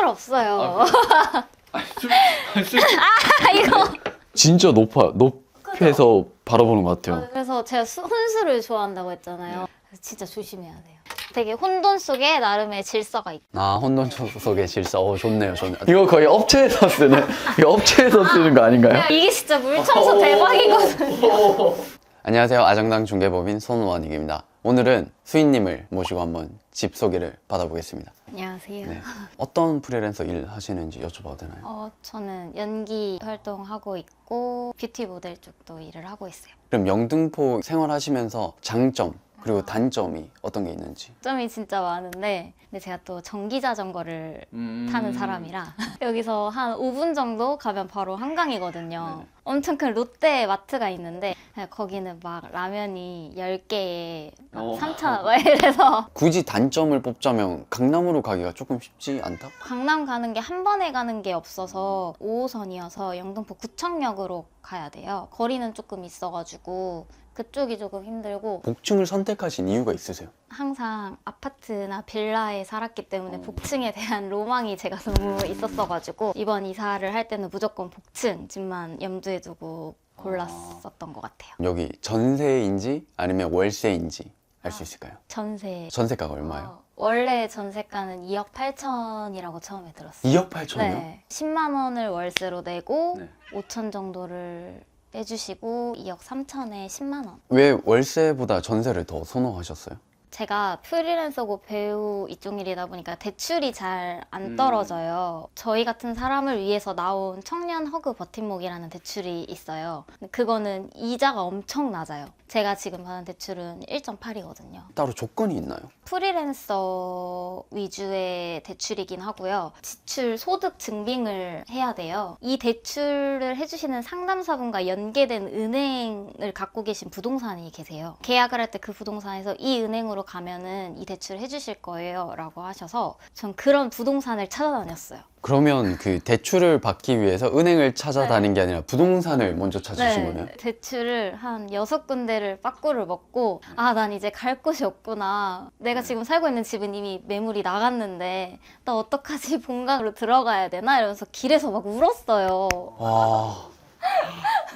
술 없어요. 술, 아, 이거. 진짜 높아 높이에서 바라보는 것 같아요. 그래서 제가 수- 혼술을 좋아한다고 했잖아요. 그래서 진짜 조심해야 돼요. 되게 혼돈 속에 나름의 질서가 있고. 아 혼돈 속의 질서 어 좋네요 좋네요 이거 거의 업체에서 쓰는 이거 업체에서 쓰는 거 아닌가요? 이게 진짜 물 청소 대박이거든요. 안녕하세요 아정당 중개법인 손원익입니다 오늘은 수인님을 모시고 한번 집 소개를 받아보겠습니다 안녕하세요. 네. 어떤 프리랜서 일 하시는지 여쭤봐도 되나요? 어, 저는 연기 활동하고 있고 뷰티 모델 쪽도 일을 하고 있어요. 그럼 영등포 생활하시면서 장점 그리고 단점이 어떤 게 있는지 점이 진짜 많은데 근데 제가 또 전기 자전거를 타는 사람이라 여기서 한 5분 정도 가면 바로 한강이거든요. 네네. 엄청 큰 롯데 마트가 있는데 거기는 막 라면이 10개에 어. 3,000원 막 이래서 굳이 단점을 뽑자면 강남으로 가기가 조금 쉽지 않다? 강남 가는 게 한 번에 가는 게 없어서 5호선이어서 영등포 구청역으로 가야 돼요. 거리는 조금 있어가지고 그쪽이 조금 힘들고 복층을 선택하신 이유가 있으세요? 항상 아파트나 빌라에 살았기 때문에 어. 복층에 대한 로망이 제가 너무 있었어가지고 이번 이사를 할 때는 무조건 복층 집만 염두에 두고 골랐었던 것 같아요. 여기 전세인지 아니면 월세인지 알수 아. 있을까요? 전세 전세가가 얼마예요? 어, 원래 전세가는 2억 8천이라고 처음에 들었어요. 2억 8천이요? 네, 10만 원을 월세로 내고 네. 5천 정도를 떼주시고 2억 3천에 10만 원. 왜 월세보다 전세를 더 선호하셨어요? 제가 프리랜서고 배우 이쪽 일이다 보니까 대출이 잘안 음. 떨어져요. 저희 같은 사람을 위해서 나온 청년 허그 버팀목이라는 대출이 있어요. 근데 그거는 이자가 엄청 낮아요. 제가 지금 받은 대출은 1.8이거든요. 따로 조건이 있나요? 프리랜서 위주의 대출이긴 하고요. 지출 소득 증빙을 해야 돼요. 이 대출을 해주시는 상담사분과 연계된 은행을 갖고 계신 부동산이 계세요. 계약을 할 때 그 부동산에서 이 은행으로 가면은 이 대출 해주실 거예요. 라고 하셔서 전 그런 부동산을 찾아다녔어요. 그러면 그 대출을 받기 위해서 은행을 찾아다닌 게 아니라 부동산을 먼저 찾으신 거네요? 대출을 한 여섯 군데를 빠꾸를 먹고 아 난 이제 갈 곳이 없구나 내가 지금 살고 있는 집은 이미 매물이 나갔는데 나 어떡하지 본가로 들어가야 되나 이러면서 길에서 막 울었어요 와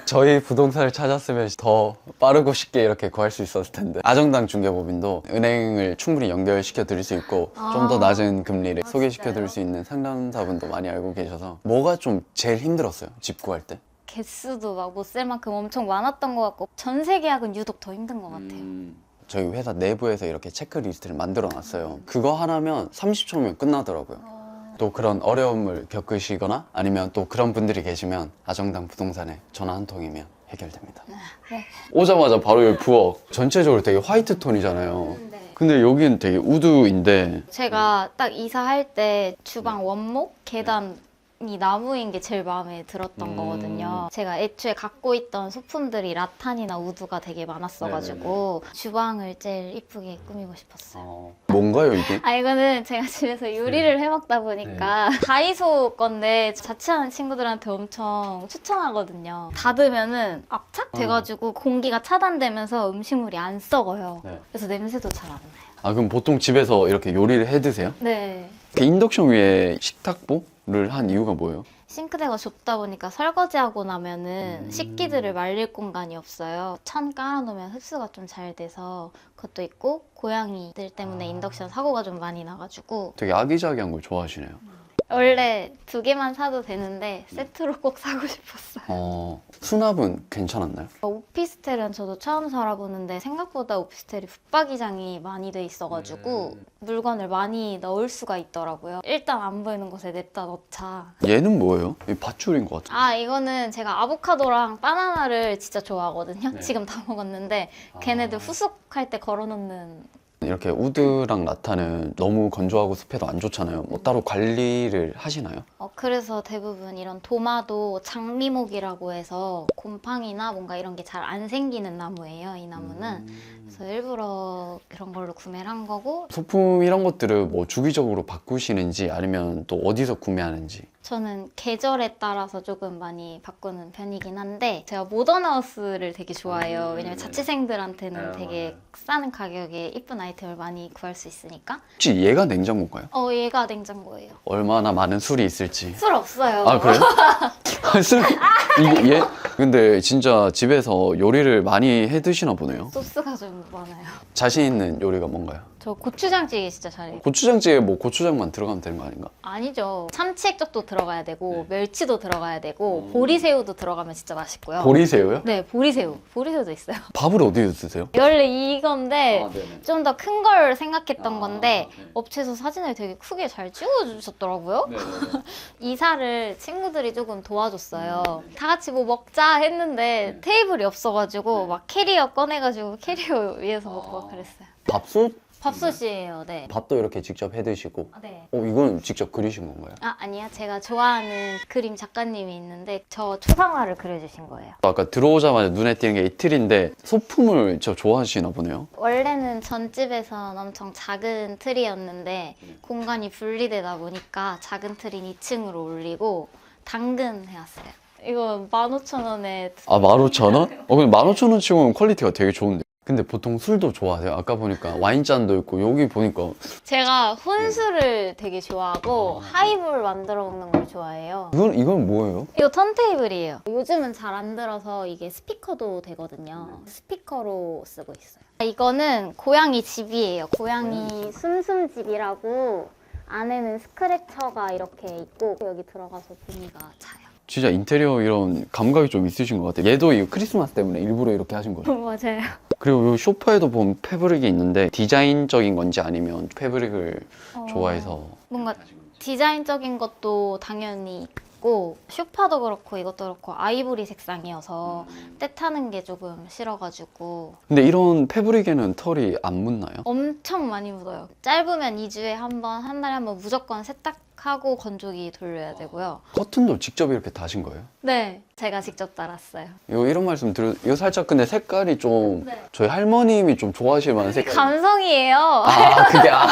저희 부동산을 찾았으면 더 빠르고 쉽게 이렇게 구할 수 있었을 텐데 아정당 중개법인도 은행을 충분히 연결시켜 드릴 수 있고 좀더 아. 낮은 금리를 아, 소개시켜 드릴? 수 있는 상담사분도 많이 알고 계셔서 뭐가 좀 제일 힘들었어요 집 구할 때? 개수도 막 못 쓸 만큼 엄청 많았던 것 같고 전세 계약은 유독 더 힘든 것 같아요 음. 저희 회사 내부에서 이렇게 체크리스트를 만들어 놨어요 그거 하나면 30초면 끝나더라고요 어, 또 그런 어려움을 겪으시거나 아니면 또 그런 분들이 계시면 아정당 부동산에 전화 한 통이면 해결됩니다. 네. 오자마자 바로 여기 부엌. 전체적으로 되게 화이트 톤이잖아요. 근데 여기는 되게 우드인데 제가 딱 이사할 때 주방 원목 계단 이 나무인 게 제일 마음에 들었던 음. 거거든요. 제가 애초에 갖고 있던 소품들이 라탄이나 우드가 되게 많았어가지고 주방을 제일 이쁘게 꾸미고 싶었어요. 뭔가요 이게? 아 이거는 제가 집에서 요리를 해먹다 보니까 다이소 건데 자취하는 친구들한테 엄청 추천하거든요. 닫으면은 압착 돼가지고 공기가 차단되면서 음식물이 안 썩어요. 네. 그래서 냄새도 잘 안 나요. 아 그럼 보통 집에서 이렇게 요리를 해 드세요? 네. 그 인덕션 위에 식탁보 를 한 이유가 뭐예요? 싱크대가 좁다 보니까 설거지하고 나면은 음. 식기들을 말릴 공간이 없어요. 천 깔아놓으면 흡수가 좀 잘 돼서 그것도 있고 고양이들 때문에 아. 인덕션 사고가 좀 많이 나가지고 되게 아기자기한 걸 좋아하시네요. 원래 두 개만 사도 되는데 세트로 꼭 사고 싶었어요. 어 수납은 괜찮았나요? 오피스텔은 저도 처음 살아보는데 생각보다 오피스텔이 붙박이장이 많이 돼 있어가지고 음. 물건을 많이 넣을 수가 있더라고요. 일단 안 보이는 곳에 냅다 넣자. 얘는 뭐예요? 이 밧줄인 것 같아요. 아 이거는 제가 아보카도랑 바나나를 진짜 좋아하거든요. 네. 지금 다 먹었는데 걔네들 아. 후숙할 때 걸어놓는 이렇게 우드랑 라타는 너무 건조하고 습해도 안 좋잖아요. 뭐 따로 관리를 하시나요? 어, 그래서 대부분 이런 도마도 장미목이라고 해서 곰팡이나 뭔가 이런 게 잘 안 생기는 나무예요. 이 나무는. 그래서 일부러 그런 걸로 구매를 한 거고 소품 이런 것들을 뭐 주기적으로 바꾸시는지 아니면 또 어디서 구매하는지 저는 계절에 따라서 조금 많이 바꾸는 편이긴 한데 제가 모던하우스를 되게 좋아해요. 음, 왜냐면 네. 자취생들한테는 아, 되게. 싸는 가격에 이쁜 아이 템을 많이 구할 수 있으니까. 혹시 얘가 냉장고인가요? 어, 얘가 냉장고예요. 얼마나 많은 술이 있을지. 술 없어요. 아 그래요? 술 이게 얘 근데 진짜 집에서 요리를 많이 해 드시나 보네요. 소스가 좀 많아요. 자신 있는 요리가 뭔가요? 저 고추장찌개 진짜 잘해요. 고추장찌개 뭐 고추장만 들어가면 되는 거 아닌가? 아니죠. 참치액젓도 들어가야 되고 멸치도 들어가야 되고 보리새우도 들어가면 진짜 맛있고요. 보리새우요? 네, 보리새우. 보리새우도 있어요. 밥을 어디에 드세요? 원래 이건데 네네. 좀 더 큰 걸 생각했던 아, 건데 네. 업체에서 사진을 되게 크게 잘 찍어주셨더라고요. 이사를 친구들이 조금 도와줬어요. 음. 다 같이 뭐 먹자 네. 했는데 테이블이 없어가지고 막 캐리어 꺼내가지고 캐리어 위에서 먹고 막 그랬어요. 밥솥? 밥솥이에요, 네. 밥도 이렇게 직접 해 드시고. 아, 네. 어 이건 직접 그리신 건가요? 아, 아니야. 제가 좋아하는 그림 작가님이 있는데 저 초상화를 그려주신 거예요. 아까 들어오자마자 눈에 띄는 게 이 틀인데 소품을 저 좋아하시나 보네요. 원래는 전집에선 엄청 작은 틀이었는데 공간이 분리되다 보니까 작은 틀인 2층으로 올리고 당근 해왔어요. 이거 15,000원에 아 15,000원? 어 근데 15,000원 치고는 퀄리티가 되게 좋은데. 근데 보통 술도 좋아하세요? 아까 보니까 와인잔도 있고 여기 보니까 제가 혼술을 되게 좋아하고 하이볼 만들어 먹는 걸 좋아해요. 이건 이건 뭐예요? 이거 턴테이블이에요. 요즘은 잘 안 들어서 이게 스피커도 되거든요. 스피커로 쓰고 있어요. 이거는 고양이 집이에요. 고양이 숨숨집이라고 안에는 스크래처가 이렇게 있고 여기 들어가서 분이가 자요. 진짜 인테리어 이런 감각이 좀 있으신 것 같아요. 얘도 이 크리스마스 때문에 일부러 이렇게 하신 거예요. 맞아요. 그리고 이 소파에도 보면 패브릭이 있는데 디자인적인 건지 아니면 패브릭을 어, 좋아해서 뭔가 디자인적인 것도 당연히 있고 쇼파도 그렇고 이것도 그렇고 아이보리 색상이어서 때 타는 게 조금 싫어가지고 근데 이런 패브릭에는 털이 안 묻나요? 엄청 많이 묻어요. 짧으면 2주에 한 번, 한 달에 한 번 무조건 세탁 하고 건조기 돌려야 되고요. 커튼도 직접 이렇게 다신 거예요? 네, 제가 직접 달았어요. 이거 이런 말씀 들으 이거 살짝 근데 색깔이 좀 네. 저희 할머님이 좀 좋아하실 만한 색깔. 감성이에요. 아 그게 아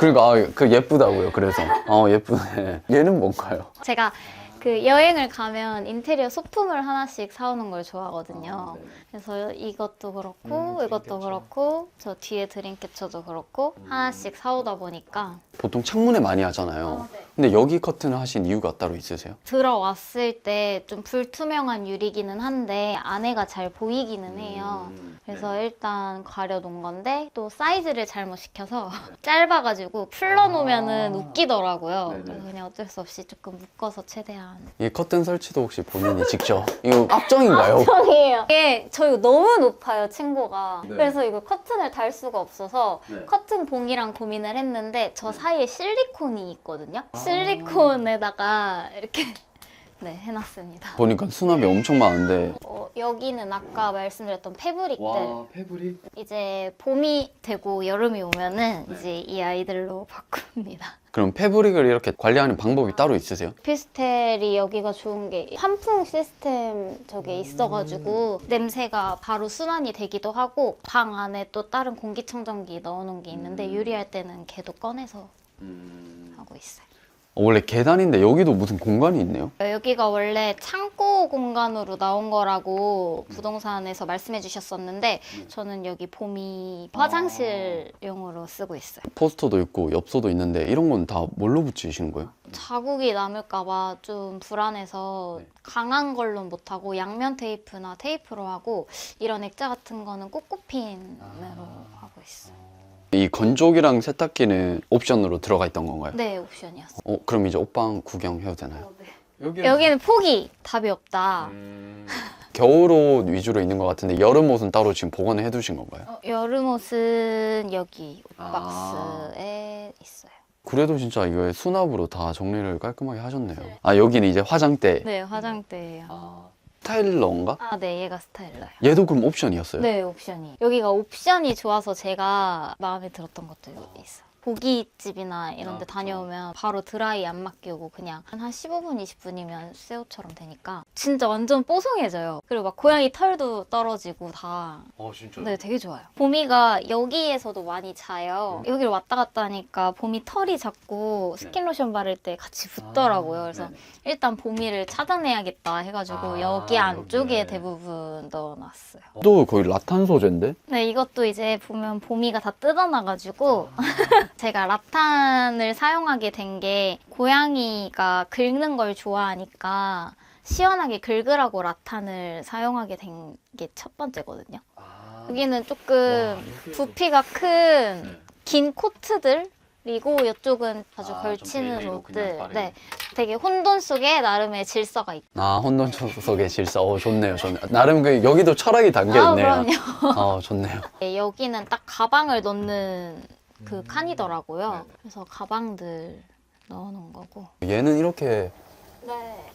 그러니까 아, 그 예쁘다고요. 그래서 어 예쁘네. 얘는 뭔가요? 제가 그 여행을 가면 인테리어 소품을 하나씩 사오는 걸 좋아하거든요. 그래서 이것도 그렇고 음, 이것도. 그렇고 저 뒤에 드림캐쳐도 그렇고 하나씩 사오다 보니까 보통 창문에 많이 하잖아요. 근데 여기 커튼을 하신 이유가 따로 있으세요? 들어왔을 때 좀 불투명한 유리기는 한데 안에가 잘 보이기는 해요. 음, 그래서 네. 일단 가려 놓은 건데 또 사이즈를 잘못 시켜서 짧아가지고 풀러 놓으면은 아. 웃기더라고요. 네네. 그래서 그냥 어쩔 수 없이 조금 묶어서 최대한. 이 커튼 설치도 혹시 본인이 직접 이거 압정인가요? 아니에요. 이게 저 이거 너무 높아요 친구가. 네. 그래서 이거 커튼을 달 수가 없어서 네. 커튼 봉이랑 고민을 했는데 저 사이에 실리콘이 있거든요. 아. 실리콘에다가 이렇게 네 해놨습니다. 보니까 수납이 엄청 많은데 어, 여기는 아까 말씀드렸던 패브릭들 패브릭 이제 봄이 되고 여름이 오면은 네. 이제 이 아이들로 바꿉니다. 그럼 패브릭을 이렇게 관리하는 방법이 따로 있으세요? 피스텔이 여기가 좋은 게 환풍 시스템 저게 있어가지고 냄새가 바로 순환이 되기도 하고 방 안에 또 다른 공기청정기 넣어놓은 게 있는데 요리할 때는 걔도 꺼내서 하고 있어요. 어, 원래 계단인데 여기도 무슨 공간이 있네요. 여기가 원래 창고 공간으로 나온 거라고 부동산에서 말씀해 주셨었는데 저는 여기 봄이 화장실용으로 쓰고 있어요. 포스터도 있고 엽서도 있는데 이런 건 다 뭘로 붙이시는 거예요? 자국이 남을까 봐 좀 불안해서 네. 강한 걸로 못 하고 양면 테이프나 테이프로 하고 이런 액자 같은 거는 꼬꼬핀으로 아. 하고 있어요. 이 건조기랑 세탁기는 옵션으로 들어가 있던 건가요? 네, 옵션이었어요. 어, 그럼 이제 옷방 구경해도 되나요? 여기 여기는 폭이 답이 없다. 음. 겨울 옷 위주로 있는 것 같은데 여름 옷은 따로 지금 보관을 해두신 건가요? 어, 여름 옷은 여기 아. 옷박스에 있어요. 그래도 진짜 이거 수납으로 다 정리를 깔끔하게 하셨네요. 아 여기는 이제 화장대. 네, 화장대예요. 아, 스타일러인가? 아, 네, 얘가 스타일러요. 얘도 그럼 옵션이었어요? 네, 옵션이. 여기가 옵션이 좋아서 제가 마음에 들었던 것도 있어. 고깃집이나 이런 아, 데 그쵸. 다녀오면 바로 드라이 안 맡기고 그냥 한 15분, 20분이면 새우처럼 되니까 진짜 완전 뽀송해져요. 그리고 막 고양이 털도 떨어지고 다어 진짜. 네, 되게 좋아요. 봄이가 여기에서도 많이 자요. 네. 여기를 왔다 갔다 하니까 봄이 털이 자꾸 스킨로션 바를 때 같이 붙더라고요. 아, 그래서 네네. 일단 봄이를 차단해야겠다 해가지고 아, 여기 안쪽에 여기에. 대부분 넣어놨어요. 또 거의 라탄 소재인데? 네, 이것도 이제 보면 봄이가 다 뜯어놔가지고 제가 라탄을 사용하게 된 게 고양이가 긁는 걸 좋아하니까 시원하게 긁으라고 라탄을 사용하게 된 게 첫 번째거든요. 여기는 조금 부피가 큰 긴 코트들 그리고 이쪽은 자주 아, 좀 걸치는 그냥 옷들. 빠르게. 네, 되게 혼돈 속에 나름의 질서가 있고. 아 혼돈 속의 질서. 어 좋네요, 좋네요. 나름 그 여기도 철학이 담겨 있네요. 아, 그럼요. 어 좋네요. 네, 여기는 딱 가방을 넣는 음. 그 칸이더라고요. 네. 그래서 가방들 넣어놓은 거고. 얘는 이렇게 네.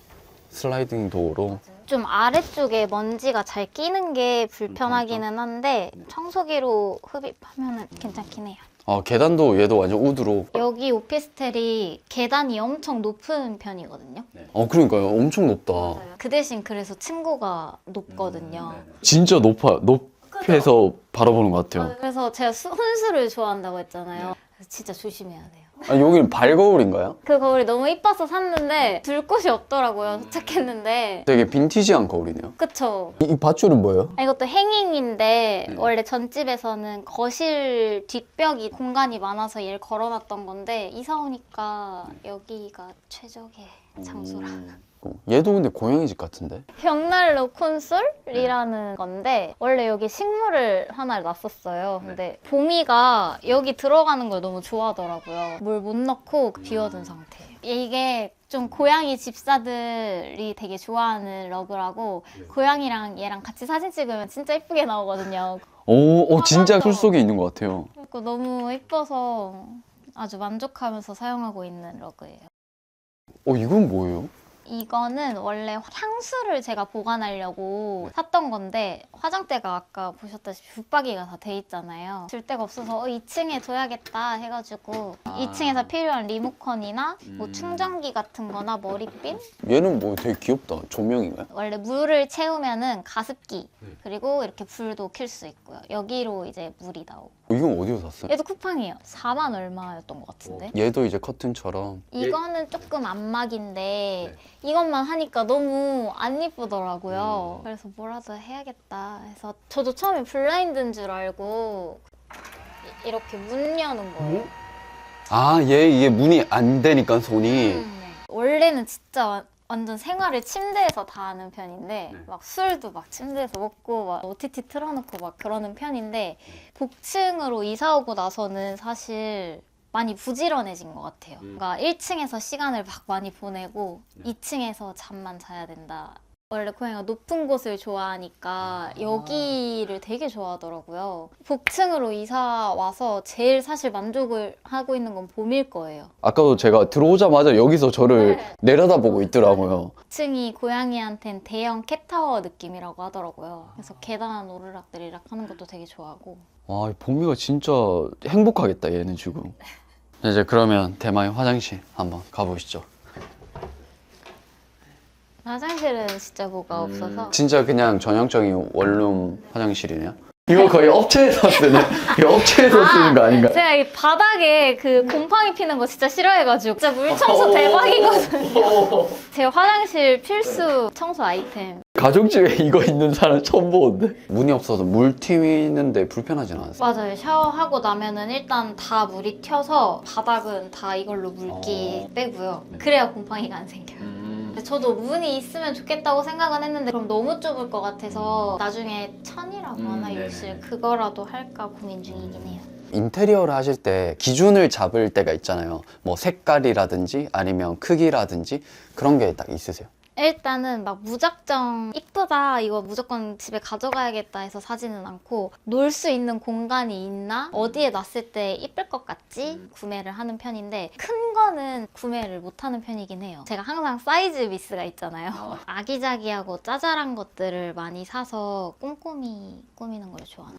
슬라이딩 도어로 좀 아래쪽에 먼지가 잘 끼는 게 불편하기는 한데 네. 청소기로 흡입하면 괜찮긴 해요. 아 계단도 얘도 완전 우드로. 여기 오피스텔이 계단이 엄청 높은 편이거든요. 어 그러니까요, 엄청 높다. 그 대신 그래서 층고가 높거든요. 진짜 높아, 높 이에서 바라보는 것 같아요. 그래서 제가 수- 혼수를 좋아한다고 했잖아요. 그래서 진짜 조심해야 돼요. 아 여기는 발거울인가요? 그 거울이 너무 이뻐서 샀는데 둘 곳이 없더라고요. 도착했는데. 되게 빈티지한 거울이네요. 그쵸. 이, 이 밧줄은 뭐예요? 아, 이것도 행잉인데 네. 원래 전집에서는 거실 뒷벽이 공간이 많아서 얘를 걸어놨던 건데 이사 오니까 여기가 최적의 장소라. 어, 얘도 근데 고양이 집 같은데? 벽난로 콘솔이라는 건데 원래 여기 식물을 하나를 놨었어요. 근데 봄이가 여기 들어가는 걸 너무 좋아하더라고요. 물 못 넣고 비워둔 상태예요. 이게 좀 고양이 집사들이 되게 좋아하는 러그라고 고양이랑 얘랑 같이 사진 찍으면 진짜 이쁘게 나오거든요. 오, 어, 진짜. 풀 속에 있는 것 같아요. 그리고 너무 이뻐서 아주 만족하면서 사용하고 있는 러그예요. 어, 이건 뭐예요? 이거는 원래 향수를 제가 보관하려고 샀던 건데 화장대가 아까 보셨다시피 붙박이가 다 돼 있잖아요. 줄 데가 없어서 어, 2층에 둬야겠다 해가지고 아. 2층에서 필요한 리모컨이나 뭐 음. 충전기 같은 거나 머리핀 얘는 뭐 되게 귀엽다. 조명인가요? 원래 물을 채우면은 가습기 네. 그리고 이렇게 불도 켤 수 있고요. 여기로 이제 물이 나오고 어, 이건 어디서 샀어요? 얘도 쿠팡이에요. 4만 얼마였던 것 같은데. 얘도 이제 커튼처럼. 이거는 조금 안막인데 이것만 하니까 너무 안 이쁘더라고요. 그래서 뭐라도 해야겠다 해서 저도 처음에 블라인드인 줄 알고 이- 이렇게 문 여는 거예요. 아, 얘 이게 문이 안 되니까 손이. 음, 네. 원래는 진짜 와- 완전 생활을 침대에서 다 하는 편인데 네. 막 술도 막 침대에서 먹고 막 OTT 틀어놓고 막 그러는 편인데 복층으로 이사 오고 나서는 사실 많이 부지런해진 것 같아요. 음. 그러니까 1층에서 시간을 막 많이 보내고 네. 2층에서 잠만 자야 된다. 원래 고양이가 높은 곳을 좋아하니까 아. 여기를 되게 좋아하더라고요. 복층으로 이사 와서 제일 사실 만족을 하고 있는 건 봄일 거예요. 아까도 제가 들어오자마자 여기서 저를 네. 내려다보고 있더라고요. 2층이 고양이한텐 대형 캣타워 느낌이라고 하더라고요. 그래서 계단 오르락 내리락 하는 것도 되게 좋아하고. 와, 이 봄이가 진짜 행복하겠다, 얘는 지금. 이제 그러면 대마의 화장실 한번 가보시죠. 화장실은 진짜 뭐가 없어서. 진짜 그냥 전형적인 원룸 화장실이네요. 이거 거의 업체에서 쓰는, 업체에서 쓰는 거 아닌가? 제가 이 바닥에 그 곰팡이 피는 거 진짜 싫어해가지고 진짜 물 청소 대박이거든요. 제 화장실 필수 청소 아이템. 가정집에 이거 있는 사람 처음 보는데. 문이 없어서 물 튀는데 불편하진 않았어요. 맞아요. 샤워하고 나면은 일단 다 물이 튀어서 바닥은 다 이걸로 물기 어. 빼고요. 그래야 곰팡이가 안 생겨요. 근데 저도 문이 있으면 좋겠다고 생각은 했는데 그럼 너무 좁을 것 같아서 나중에 천이라고 음, 하나 네네. 욕실 그거라도 할까 고민 중이긴 해요. 인테리어를 하실 때 기준을 잡을 때가 있잖아요. 뭐 색깔이라든지 아니면 크기라든지 그런 게 딱 있으세요. 일단은 막 무작정 이쁘다 이거 무조건 집에 가져가야겠다 해서 사지는 않고 놀 수 있는 공간이 있나? 어디에 놨을 때 이쁠 것 같지? 구매를 하는 편인데 큰 거는 구매를 못 하는 편이긴 해요. 제가 항상 사이즈 미스가 있잖아요. 아기자기하고 짜잘한 것들을 많이 사서 꼼꼼히 꾸미는 걸 좋아하는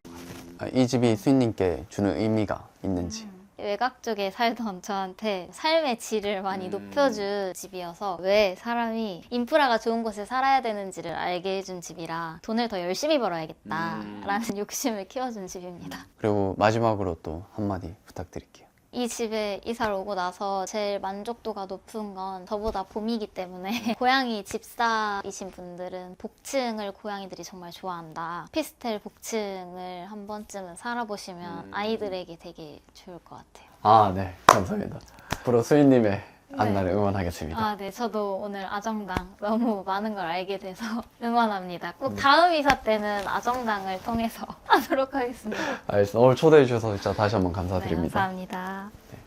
아, 이 집이 수인님께 주는 의미가 있는지. 외곽 쪽에 살던 저한테 삶의 질을 많이 음. 높여준 집이어서 왜 사람이 인프라가 좋은 곳에 살아야 되는지를 알게 해준 집이라 돈을 더 열심히 벌어야겠다라는 욕심을 키워준 집입니다. 그리고 마지막으로 또 한마디 부탁드릴게요. 이 집에 이사를 오고 나서 제일 만족도가 높은 건 저보다 봄이기 때문에 고양이 집사이신 분들은 복층을 고양이들이 정말 좋아한다. 피스텔 복층을 한 번쯤은 살아보시면 아이들에게 되게 좋을 것 같아요. 아, 네. 감사합니다. 앞으로 수인님의 안나를 응원하겠습니다. 아, 네. 저도 오늘 아정당 너무 많은 걸 알게 돼서 응원합니다. 꼭 다음 이사 때는 아정당을 통해서 하도록 하겠습니다. 알겠습니다. 오늘 초대해 주셔서 진짜 다시 한번 네, 감사드립니다. 감사합니다. 네.